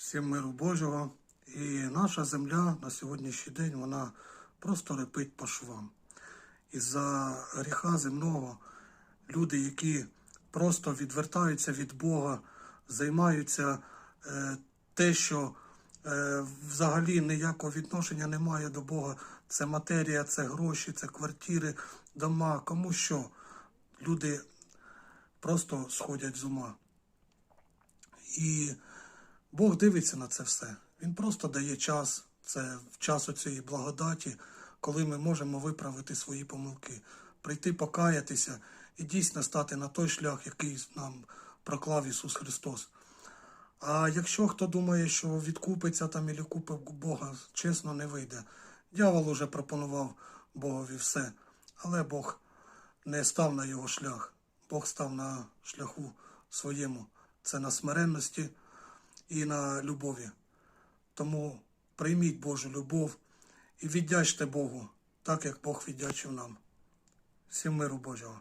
Всім миру Божого. І наша земля на сьогоднішній день вона просто репить по швам. Із-за гріха земного люди, які просто відвертаються від Бога, займаються е, те, що е, взагалі ніякого відношення немає до Бога. Це матерія, це гроші, це квартири, дома, кому що. Люди просто сходять з ума. І Бог дивиться на це все. Він просто дає час, це в час цієї благодаті, коли ми можемо виправити свої помилки, прийти покаятися і дійсно стати на той шлях, який нам проклав Ісус Христос. А якщо хто думає, що відкупиться там і купив Бога, чесно, не вийде. Дявол уже пропонував Богові все, але Бог не став на його шлях. Бог став на шляху своєму. Це на смиренності і на любові. Тому прийміть Божу любов і віддячте Богу, так як Бог віддячив нам. Всім миру Божого.